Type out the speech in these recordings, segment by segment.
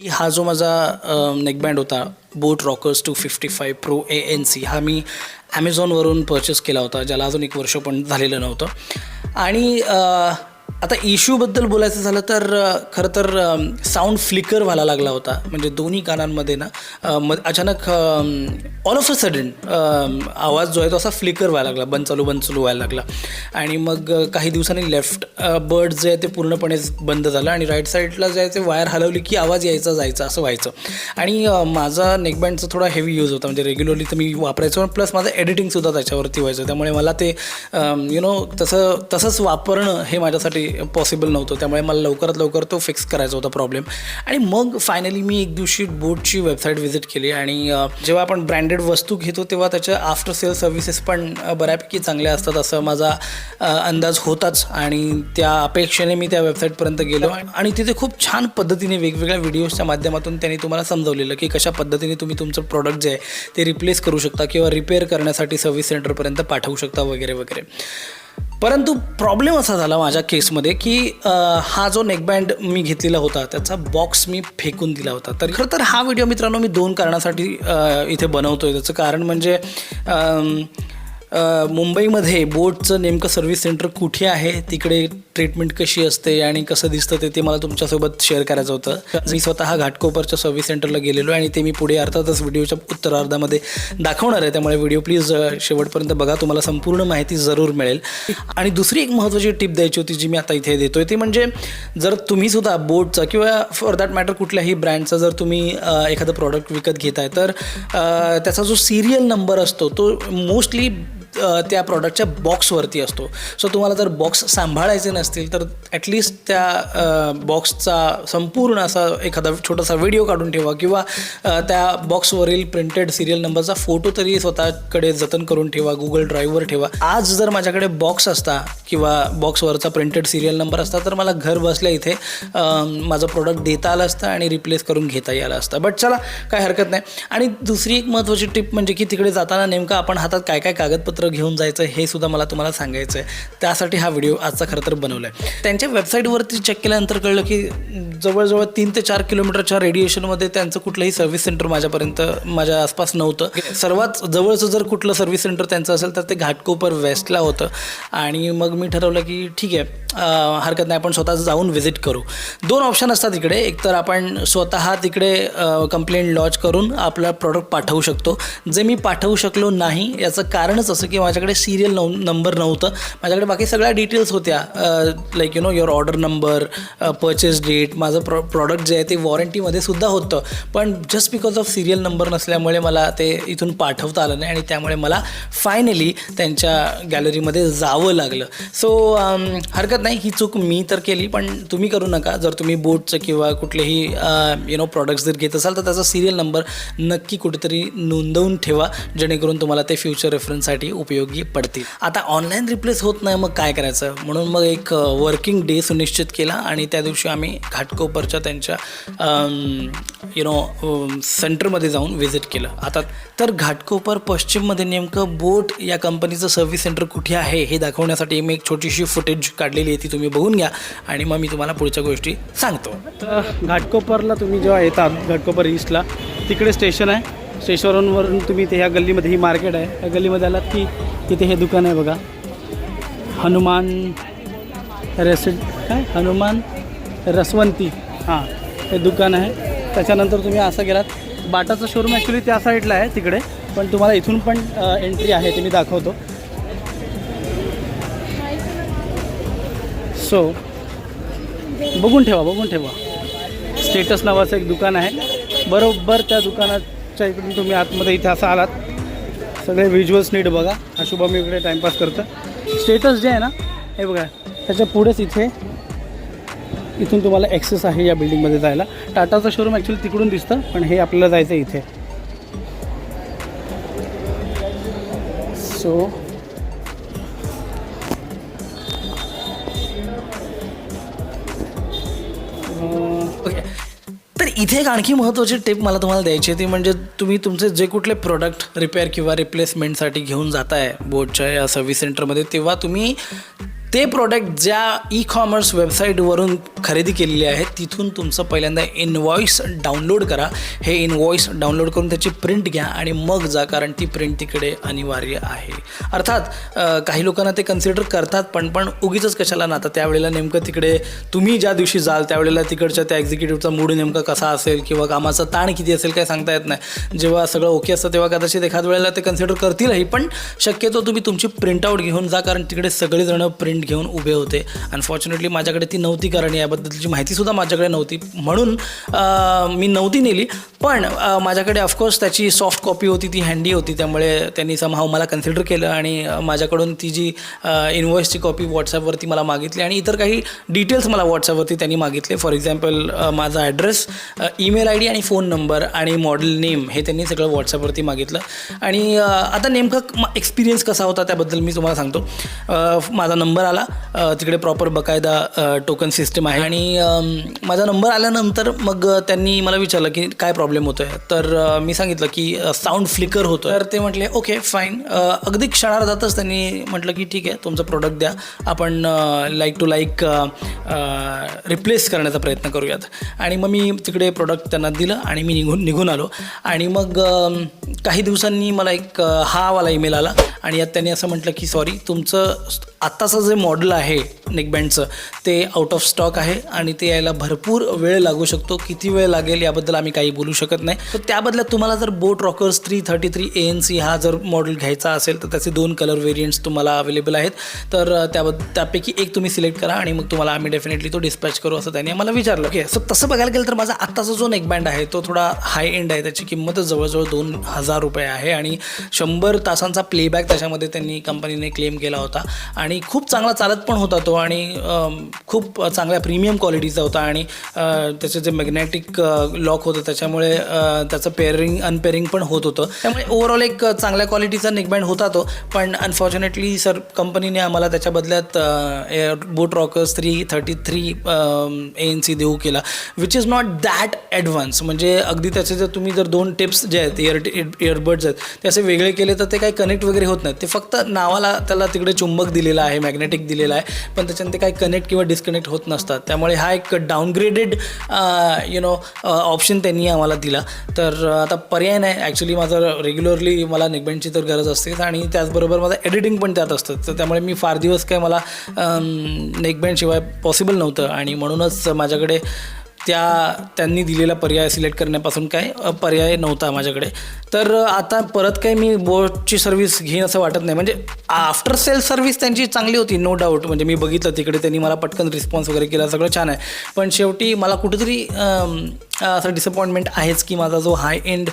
हा जो माझा नेकबँड होता Boat Rockerz two fifty five pro A N C हा मी ॲमेझॉनवरून परचेस केला होता ज्याला अजून एक वर्ष पण झालेलं नव्हतं. आणि आता इश्यूबद्दल बोलायचं झालं तर खरं तर साऊंड फ्लिकर व्हायला लागला होता. म्हणजे दोन्ही कानांमध्ये ना म अचानक ऑल ऑफ अ सडन आवाज जो आहे तो असा फ्लिकर व्हायला लागला. बंद चालू बंद चालू व्हायला लागला. आणि मग काही दिवसांनी लेफ्ट बर्ड जे आहे ते पूर्णपणे बंद झालं आणि राईट साईडला जे आहे ते वायर हलवली की आवाज यायचा जायचा असं व्हायचं. आणि माझा नेकबँडचा थोडा हेवी यूज होता. म्हणजे रेग्युलरली तर मी वापरायचो प्लस माझं एडिटिंगसुद्धा त्याच्यावरती व्हायचं. त्यामुळे मला ते यु नो तसं तसंच वापरणं हे माझ्यासाठी पॉसिबल नव्हतं. त्यामुळे मला लवकरात लवकर तो फिक्स करायचा होता प्रॉब्लेम आणि मग फायनली मी एक दिवशी बोटची वेबसाईट व्हिजिट केली आणि जेव्हा आपण ब्रँडेड वस्तू घेतो तेव्हा त्याच्या आफ्टर सेल सर्व्हिसेस पण बऱ्यापैकी चांगल्या असतात असं माझा अंदाज होताच. आणि त्या अपेक्षेने मी त्या वेबसाईटपर्यंत गेलो. आणि तिथे खूप छान पद्धतीने वेगवेगळ्या व्हिडिओजच्या माध्यमातून त्यांनी तुम्हाला समजवलेलं की कशा पद्धतीने तुम्ही तुमचं प्रॉडक्ट जे आहे ते रिप्लेस करू शकता किंवा रिपेअर करण्यासाठी सर्व्हिस सेंटरपर्यंत पाठवू शकता वगैरे वगैरे. परंतु प्रॉब्लेम असा झाला माझ्या केसमध्ये की हा जो नेकबँड मी घेतलेला होता त्याचा बॉक्स मी फेकून दिला होता. तर खरं तर हा व्हिडिओ मित्रांनो मी दोन कारणासाठी इथे बनवतो आहे त्याचं कारण म्हणजे मुंबईमध्ये बोटचं नेमकं सर्व्हिस सेंटर कुठे आहे? तिकडे ट्रीटमेंट कशी असते आणि कसं दिसतं ते ते मला तुमच्यासोबत शेअर करायचं होतं. मी स्वतः घाटकोपरच्या सर्व्हिस सेंटरला गेलेलो आणि ते मी पुढे अर्थातच व्हिडिओच्या उत्तरार्धामध्ये दाखवणार आहे. त्यामुळे व्हिडिओ प्लीज शेवटपर्यंत बघा. तुम्हाला संपूर्ण माहिती जरूर मिळेल. आणि दुसरी एक महत्त्वाची टिप द्यायची होती जी मी आता इथे देतोय ती म्हणजे जर तुम्ही सुद्धा बोटचा किंवा फॉर दॅट मॅटर कुठल्याही ब्रँडचा जर तुम्ही एखादं प्रॉडक्ट विकत घेताय तर त्याचा जो सिरियल नंबर असतो तो मोस्टली त्या प्रॉडक्टच्या बॉक्सवरती असतो. सो तुम्हाला जर बॉक्स सांभाळायचे नसतील तर ॲटलिस्ट त्या बॉक्सचा संपूर्ण असा एखादा छोटासा व्हिडिओ काढून ठेवा किंवा त्या बॉक्सवरील प्रिंटेड सिरियल नंबरचा फोटो तरी स्वतःकडे जतन करून ठेवा गुगल ड्राईव्हवर ठेवा. आज जर माझ्याकडे बॉक्स असता किंवा बॉक्सवरचा प्रिंटेड सिरियल नंबर असता तर मला घर बसल्या इथे माझं प्रोडक्ट देता आलं असतं आणि रिप्लेस करून घेता आलं असतं. बट चला काय हरकत नाही. आणि दुसरी एक महत्त्वाची टिप म्हणजे की तिकडे जाताना नेमकं आपण हातात काय काय कागदपत्र घेऊन जायचं हे सुद्धा मला तुम्हाला सांगायचं आहे त्यासाठी हा व्हिडिओ आजचा खरं तर बनवला आहे त्यांच्या वेबसाईटवरती चेक केल्यानंतर कळलं की जवळजवळ तीन ते चार किलोमीटरच्या रेडिएशनमध्ये त्यांचं कुठलंही सर्व्हिस सेंटर माझ्यापर्यंत माझ्या आसपास नव्हतं. सर्वात जवळचं जर कुठलं सर्व्हिस सेंटर त्यांचं असेल तर ते घाटकोपर वेस्टला होतं. आणि मग मी ठरवलं की ठीक आहे हरकत नाही आपण स्वतः जाऊन व्हिजिट करू. दोन ऑप्शन असतात तिकडे एक तर आपण स्वतः तिकडे कंप्लेंट लॉन्च करून आपला प्रॉडक्ट पाठवू शकतो. जे मी पाठवू शकलो नाही याचं कारणच असं की की माझ्याकडे सिरियल नव नंबर नव्हतं. माझ्याकडे बाकी सगळ्या डिटेल्स होत्या. Like you know your order number purchase date माझं प्रॉ प्रॉडक्ट जे आहे ते वॉरंटीमध्ये सुद्धा होतं. पण just because of serial number नसल्यामुळे मला ते इथून पाठवता आलं नाही आणि त्यामुळे मला फायनली त्यांच्या गॅलरीमध्ये जावं लागलं. सो हरकत नाही. ही चूक मी तर केली पण तुम्ही करू नका. जर तुम्ही बोटचं किंवा कुठलेही यु नो प्रॉडक्ट्स जर घेत असाल तर त्याचा सिरियल नंबर नक्की कुठेतरी नोंदवून ठेवा जेणेकरून तुम्हाला ते फ्युचर रेफरन्ससाठी उपयोगी पडतील. आता ऑनलाईन रिप्लेस होत नाही मग काय करायचं? म्हणून मग एक वर्किंग डे सुनिश्चित केला आणि त्या दिवशी आम्ही घाटकोपरच्या त्यांच्या यु नो सेंटरमध्ये जाऊन व्हिजिट केलं. आता तर घाटकोपर पश्चिममध्ये नेमकं बोट या कंपनीचं सर्व्हिस सेंटर कुठे आहे हे दाखवण्यासाठी मी एक छोटीशी फुटेज काढलेली आहे ती तुम्ही बघून घ्या आणि मग मी तुम्हाला पुढच्या गोष्टी सांगतो. तर घाटकोपरला तुम्ही जेव्हा येतात घाटकोपर ईस्टला तिकडे स्टेशन आहे. स्टेशनवरून तुम्ही ते ह्या गल्लीमध्ये ही मार्केट आहे. या गल्लीमध्ये आलात की तिथे हे दुकान आहे बघा. हनुमान रेसिड काय? हनुमान रसवंती. हां हे दुकान आहे. त्याच्यानंतर तुम्ही असं गेलात. बाटाचं शोरूम ॲक्च्युली त्या साईडला आहे तिकडे. पण तुम्हाला इथून पण एंट्री आहे ते मी दाखवतो. सो बघून ठेवा बघून ठेवा. स्टेटस नावाचं एक दुकान आहे. बरोबर त्या दुकानात मागच्या इकडून तुम्ही आतमध्ये इथे असं आलात. सगळे व्हिज्युअल्स नीट बघा. हा शुभम इकडे टाईमपास करतं. स्टेटस जे आहे ना हे बघा. त्याच्या पुढेच इथे इथून तुम्हाला ॲक्सेस आहे या बिल्डिंगमध्ये जायला. टाटाचं शोरूम ॲक्च्युली तिकडून दिसतं पण हे आपल्याला जायचं आहे इथे. सो इथे एक आणखी महत्त्वाची टिप मला तुम्हाला द्यायची ती म्हणजे तुम्ही तुमचे जे कुठले प्रोडक्ट रिपेअर किंवा रिप्लेसमेंटसाठी घेऊन जाताय बोटच्या या सर्व्हिस सेंटरमध्ये तेव्हा तुम्ही ते प्रोडक्ट ज्या ई कॉमर्स वेबसाईटवरून खरेदी केलेली आहे तिथून तुमचं पहिल्यांदा इनवॉईस डाउनलोड करा. हे इनवॉईस डाउनलोड करून त्याची प्रिंट घ्या आणि मग जा कारण ती प्रिंट तिकडे अनिवार्य आहे. अर्थात काही लोकांना ते कन्सिडर करतात पण पण उगीच कशाला ना आता त्यावेळेला नेमकं तिकडे तुम्ही ज्या दिवशी जाल त्यावेळेला तिकडच्या त्या एक्झिक्युटिव्हचा मूड नेमका कसा असेल किंवा कामाचा ताण किती असेल काय सांगता येत नाही. जेव्हा सगळं ओके असतं तेव्हा कदाचित एखाद वेळेला ते कन्सिडर करतीलही पण शक्यतो तुम्ही तुमची प्रिंटआउट घेऊन जा कारण तिकडे सगळेजण प्रिंट घेऊन उभे होते. अनफॉर्च्युनेटली माझ्याकडे ती नव्हती कारण याबद्दलची माहितीसुद्धा माझ्याकडे नव्हती. म्हणून मी नव्हती नेली. पण माझ्याकडे ऑफकोर्स त्याची सॉफ्ट कॉपी होती ती हँडी होती. त्यामुळे त्यांनी समहाव मला कन्सिडर केलं आणि माझ्याकडून ती जी इनवॉइसची कॉपी व्हॉट्सॲपवरती मला मागितली आणि इतर काही डिटेल्स मला व्हॉट्सॲपवरती त्यांनी मागितले. फॉर एक्झाम्पल माझा ॲड्रेस ईमेल आय डी आणि फोन नंबर आणि मॉडेल नेम हे त्यांनी सगळं व्हॉट्सॲपवरती मागितलं. आणि आता नेमकं एक्सपिरियन्स कसा होता त्याबद्दल मी तुम्हाला सांगतो. माझा नंबर आला. तिकडे प्रॉपर बकायदा टोकन सिस्टम आहे. आणि माझा नंबर आल्यानंतर मग त्यांनी मला विचारलं की काय प्रॉब्लेम होतो आहे तर मी सांगितलं की साऊंड फ्लिकर होतो तर ते म्हटले ओके फाईन अगदी क्षणार्धातच त्यांनी म्हटलं की ठीक आहे तुमचं प्रोडक्ट द्या. आपण लाईक टू लाईक रिप्लेस करण्याचा प्रयत्न करूयात. आणि मग मी तिकडे प्रोडक्ट त्यांना दिलं आणि मी निघून निघून आलो. आणि मग काही दिवसांनी मला एक हा वाला ईमेल आला. आणि यात त्यांनी असं म्हटलं की सॉरी तुमचं आत्ताचं जे मॉडेल आहे नेकबँडचं ते आउट ऑफ स्टॉक आहे आणि ते यायला भरपूर वेळ लागू शकतो. किती वेळ लागेल याबद्दल आम्ही काही बोलू शकत नाही. तर त्या तुम्हाला जर Boat Rockerz three thirty three A N C हा जर मॉडेल घ्यायचा असेल तर त्याचे दोन कलर व्हेरियंट्स तुम्हाला अवेलेबल आहेत. तर त्याबद्दल त्याबद्द त्यापैकी एक तुम्ही सिलेक्ट करा आणि मग तुम्हाला आम्ही डेफिनेटली तो डिस्पॅच करू असं त्यांनी आम्हाला विचारलं. ओके सो तसं बघायला गेलं तर माझा आत्ताचा जो नेकबँड आहे तो थोडा हाय एंड आहे. त्याची किंमत जवळजवळ दोन हजार रुपये आहे आणि शंभर तासांचा प्लेबॅक त्याच्यामध्ये त्यांनी कंपनीने क्लेम केला होता. आणि खूप चांगला चालत पण होता तो आणि खूप चांगल्या प्रीमियम क्वालिटीचा होता आणि त्याचं त्याचे जे मॅग्नेटिक लॉक होतं त्याच्यामुळे त्याचं पेअरिंग अनपेअरिंग पण होत होतं. त्यामुळे ओव्हरऑल एक चांगल्या क्वालिटीचा नेकबँड होता तो. पण अनफॉर्च्युनेटली सर कंपनीने आम्हाला त्याच्या बदल्यात Boat Rockerz three thirty three A N C देऊ केला which is not that advance म्हणजे अगदी त्याचे जर तुम्ही जर दोन टिप्स जे आहेत इयर इयरबड्स आहेत ते असे वेगळे केले तर ते काही कनेक्ट वगैरे होत नाहीत. ते फक्त नावाला त्याला तिकडे चुंबक दिलेलं आहे मॅग्नेटिक दिलेला आहे पण त्याच्यानं ते काही कनेक्ट किंवा डिस्कनेक्ट होत नसतात. त्यामुळे हा एक डाऊनग्रेडेड यु नो ऑप्शन त्यांनी आम्हाला दिला. तर uh, आता पर्याय नाही. ॲक्च्युली माझं रेग्युलरली मला नेकबँडची तर गरज असतेच आणि त्याचबरोबर माझं एडिटिंग पण त्यात असतं. तर त्यामुळे मी फार दिवस काय मला um, नेकबँडशिवाय पॉसिबल नव्हतं आणि म्हणूनच माझ्याकडे त्या त्यांनी दिलेला पर्याय सिलेक्ट करण्यापासून काय पर्याय नव्हता माझ्याकडे. तर आता परत काही मी बोटची सर्व्हिस घेईन असं वाटत नाही. म्हणजे आफ्टर सेल सर्व्हिस त्यांची चांगली होती नो डाऊट म्हणजे मी बघितलं तिकडे त्यांनी मला पटकन रिस्पॉन्स वगैरे केला सगळं छान आहे. पण शेवटी मला कुठेतरी असं डिसअपॉइंटमेंट आहेच की माझा जो हाय एंड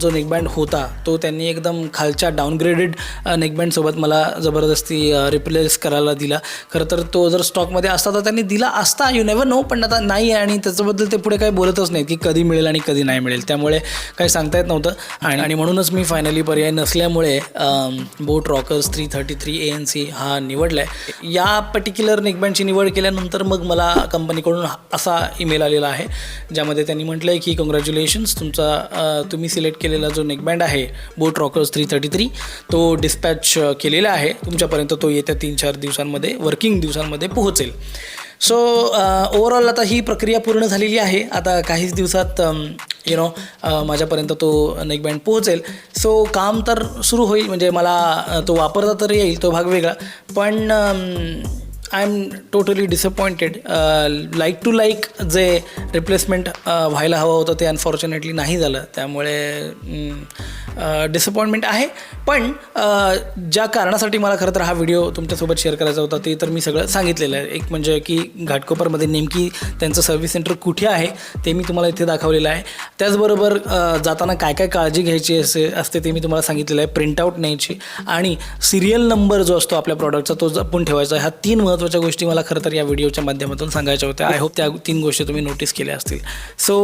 जो नेकबँड होता तो त्यांनी एकदम खालच्या डाऊनग्रेडेड नेकबँडसोबत मला जबरदस्ती रिप्लेस करायला दिला. खरं तर तो जर स्टॉकमध्ये असता तर त्यांनी दिला असता यू नेवर नो पण आता नाही आहे आणि त्याच्याबद्दल ते पुढे काही बोलतच नाहीत की कधी मिळेल आणि कधी नाही मिळेल. त्यामुळे काही सांगता येत नव्हतं. आणि आणि म्हणूनच मी फायनली पर्याय नसल्यामुळे Boat Rockerz three thirty three A N C हा निवडला आहे या पर्टिक्युलर नेकबँडची निवड केल्यानंतर मग मला कंपनीकडून असा ईमेल आलेला आहे ज्यामध्ये त्यांनी म्हटलं आहे की कॉंग्रॅच्युलेशन्स तुमचा तुम्ही सिलेक्ट केलेला जो नेकबँड आहे Boat Rockerz three thirty three तो डिस्पॅच केलेला आहे. तुमच्यापर्यंत तो येत्या तीन चार दिवसांमध्ये वर्किंग दिवसांमध्ये पोहोचेल. सो ओवरऑल आता ही प्रक्रिया पूर्ण झालेली आहे. आता काहीच दिवसात यु नो माझ्यापर्यंत तो नेकबँड पोहोचेल. सो काम तर सुरू होईल. म्हणजे मला तो वापरता तर येईल तो भाग वेगळा. पण I am totally disappointed like to like जे रिप्लेसमेंट uh, व्हायला हवं होतं ते अनफॉर्च्युनेटली नाही झालं. त्यामुळे डिसअपॉइंटमेंट आहे. पण ज्या कारणासाठी मला खरं तर हा व्हिडिओ तुमच्यासोबत शेअर करायचा होता ते तर मी सगळं सांगितलेलं आहे. एक म्हणजे की घाटकोपरमध्ये नेमकी त्यांचं सर्व्हिस सेंटर कुठे आहे ते मी तुम्हाला इथे दाखवलेलं आहे. त्याचबरोबर जाताना काय काय काळजी घ्यायची असे असते ते मी तुम्हाला सांगितलेलं आहे प्रिंटआउट न्यायची. आणि सिरियल नंबर जो असतो आपल्या प्रॉडक्टचा तो जपून ठेवायचा. ह्या तीन महत्त्वाच्या गोष्टी मला खरं तर या व्हिडिओच्या माध्यमातून सांगायच्या होत्या. आय होप त्या तीन गोष्टी तुम्ही नोटीस केल्या असतील. So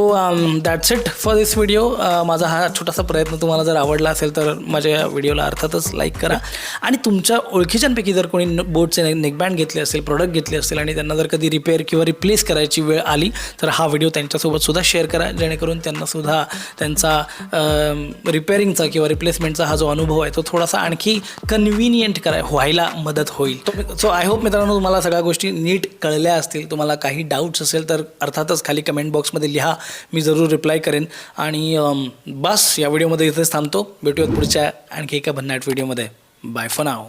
that's it for this video माझा हा छोटासा प्रयत्न तुम्हाला जर आवडला असेल तर माझ्या या व्हिडिओला अर्थातच लाईक करा. आणि तुमच्या ओळखीच्यांपैकी जर कोणी बोटचे नेकबँड घेतले असेल प्रोडक्ट घेतले असेल आणि त्यांना जर कधी रिपेअर किंवा रिप्लेस करायची वेळ आली तर हा व्हिडिओ त्यांच्यासोबत सुद्धा शेअर करा. जेणेकरून त्यांनासुद्धा त्यांचा रिपेअरिंगचा किंवा रिप्लेसमेंटचा हा जो अनुभव आहे तो थोडासा आणखी कन्व्हिनियंट कराय व्हायला मदत होईल. सो आय होप मित्रांनो तुम्हाला सगळ्या गोष्टी नीट कळल्या असतील. तुम्हाला काही डाऊट्स असेल तर अर्थातच खाली कमेंट बॉक्समध्ये लिहा. मी जरूर रिप्लाय करेन. आणि बस या व्हिडिओमध्ये इथेच थांबतो भेटूयात पुढच्या आणखी एका भन्नाट व्हिडिओमध्ये बाय फॉर नाव